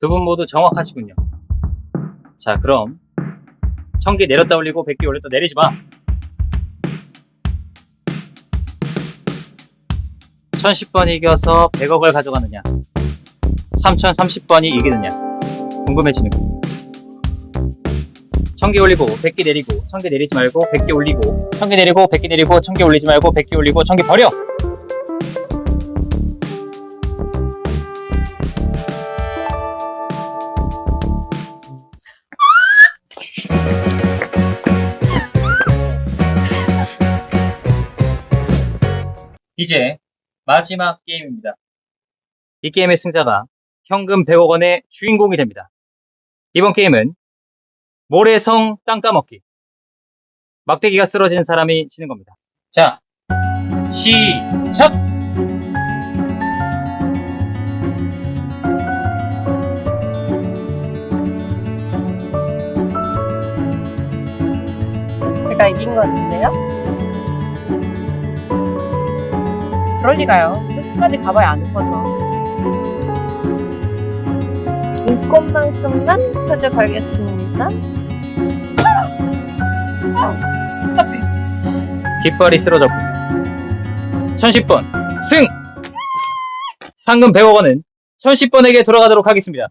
두 분 모두 정확하시군요. 자, 그럼 천 개 내렸다 올리고 백 개 올렸다 내리지 마. 1010번이 이겨서 100억을 가져가느냐 3030번이 이기느냐 궁금해지는군 1000개 올리고 100개 내리고 1000개 내리지 말고 100개 올리고 1000개 내리고 100개 내리고 1000개 올리지 말고 100개 올리고 1000개 버려 이제 마지막 게임입니다. 이 게임의 승자가 현금 100억 원의 주인공이 됩니다. 이번 게임은 모래성 땅 까먹기. 막대기가 쓰러진 사람이 지는 겁니다. 자, 시작! 제가 이긴 것 같은데요? 그럴 리가요. 끝까지 가봐야 아는 거죠. 인권만큼만 가져가겠습니다. 깃발이 쓰러졌군요. 1010번 승! 상금 100억 원은 1010번에게 돌아가도록 하겠습니다.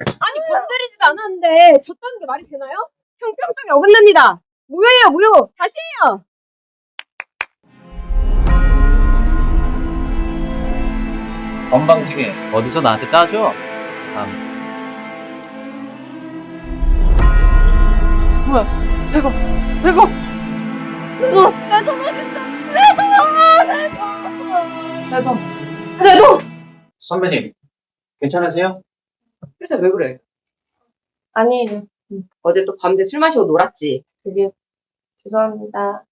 아니 건드리지도 않았는데 졌다는 게 말이 되나요? 형평성이 어긋납니다. 무효예요 무효. 다시 해요. 건방지게 어디서 나한테 따져? 다음. 이거, 이거, 이거, 내돈 어딨어? 내 돈! 내 돈! 내 돈! 내 돈! 선배님, 괜찮으세요? 그래서 왜 그래? 아니 어제 또 밤새 술 마시고 놀았지. 그게 죄송합니다.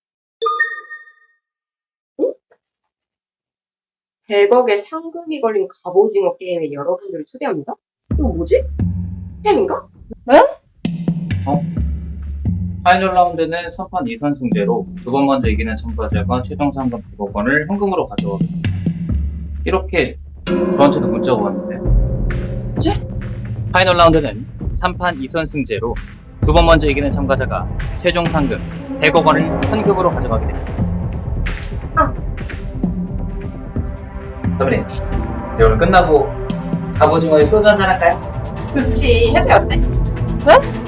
100억의 상금이 걸린 갑오징어 게임에 여러분들을 초대합니다. 이거 뭐지? 스팸인가? 파이널 라운드는 선판 2선승제로 두 번 먼저 이기는 참가자가 최종 상금 100억 원을 현금으로 가져가게 됩니다. 이렇게 저한테도 문자가 왔는데 네? 파이널 라운드는 3판 2선승제로 두 번 먼저 이기는 참가자가 최종 상금 100억 원을 현금으로 가져가게 됩니다. 선배님, 이제 오늘 끝나고 갑오징어에 소주 한잔 할까요? 좋지. 혜지 어때? 네?